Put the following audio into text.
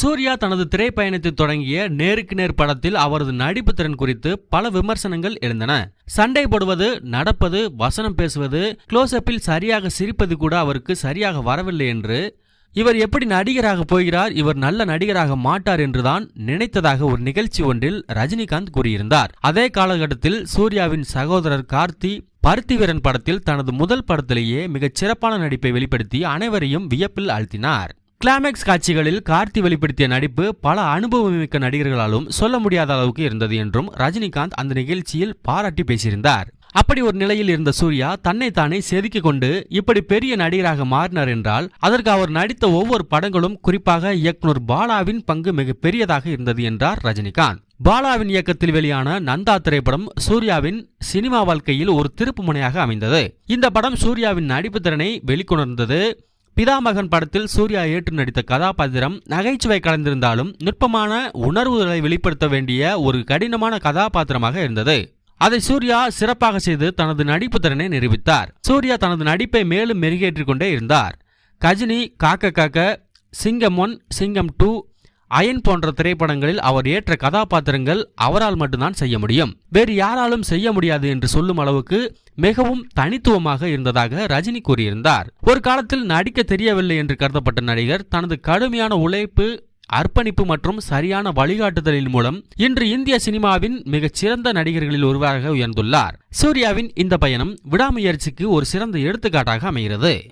சூர்யா தனது திரைப்பயணத்தை தொடங்கிய நேருக்கு நேர் படத்தில் அவரது நடிப்பு திறன் குறித்து பல விமர்சனங்கள் எழுந்தன. சண்டை போடுவது நடப்பது வசனம் பேசுவது க்ளோஸ்அப்பில் சரியாக சிரிப்பது கூட அவருக்கு சரியாக வரவில்லை என்று இவர் எப்படி நடிகராக போகிறார்? இவர் நல்ல நடிகராக மாட்டார் என்றுதான் நினைத்ததாக ஒரு நிகழ்ச்சி ஒன்றில் ரஜினிகாந்த் கூறியிருந்தார். அதே காலகட்டத்தில் சூர்யாவின் சகோதரர் கார்த்தி பருத்திவீரன் படத்தில் தனது முதல் படத்திலேயே மிகச் சிறப்பான நடிப்பை வெளிப்படுத்தி அனைவரையும் வியப்பில் ஆழ்த்தினார். கிளைமேக்ஸ் காட்சிகளில் கார்த்தி வெளிப்படுத்திய நடிப்பு பல அனுபவமிக்க நடிகர்களாலும் சொல்ல முடியாத அளவுக்கு இருந்தது என்றும் ரஜினிகாந்த் அந்த நிகழ்ச்சியில் பாராட்டி பேசியிருந்தார். அப்படி ஒரு நிலையில் இருந்த சூர்யா தன்னை தானே செதுக்கிக் கொண்டு இப்படி பெரிய நடிகராக மாறினார் என்றால் அதற்கு அவர் நடித்த ஒவ்வொரு படங்களும் குறிப்பாக இயக்குனர் பாலாவின் பங்கு மிக பெரியதாக இருந்தது என்றார் ரஜினிகாந்த். பாலாவின் இயக்கத்தில் வெளியான நந்தா திரைப்படம் சூர்யாவின் சினிமா வாழ்க்கையில் ஒரு திருப்பு முனையாக அமைந்தது. இந்த படம் சூர்யாவின் நடிப்பு திறனை வெளிக்கொணர்ந்தது. பிதாமகன் படத்தில் சூர்யா ஏற்று நடித்த கதாபாத்திரம் நகைச்சுவை கலந்திருந்தாலும் நுட்பமான உணர்வுகளை வெளிப்படுத்த வேண்டிய ஒரு கடினமான கதாபாத்திரமாக இருந்தது. அதை சூர்யா சிறப்பாக செய்து தனது நடிப்பு திறனை நிரூபித்தார். சூர்யா தனது நடிப்பை மேலும் மெருகேற்றிக் கொண்டே இருந்தார். கஜினி காக்க காக்க சிங்கம் ஒன் சிங்கம் டூ அயன் போன்ற திரைப்படங்களில் அவர் ஏற்ற கதாபாத்திரங்கள் அவரால் மட்டும்தான் செய்ய முடியும். வேறு யாராலும் செய்ய முடியாது என்று சொல்லும் அளவுக்கு மிகவும் தனித்துவமாக இருந்ததாக ரஜினி கூறியிருந்தார். ஒரு காலத்தில் நடிக்க தெரியவில்லை என்று கருதப்பட்ட நடிகர் தனது கடுமையான உழைப்பு அர்ப்பணிப்பு மற்றும் சரியான வழிகாட்டுதலின் மூலம் இன்று இந்திய சினிமாவின் மிகச் சிறந்த நடிகர்களில் ஒருவராக உயர்ந்துள்ளார். சூர்யாவின் இந்த பயணம் விடாமுயற்சிக்கு ஒரு சிறந்த எடுத்துக்காட்டாக அமைகிறது.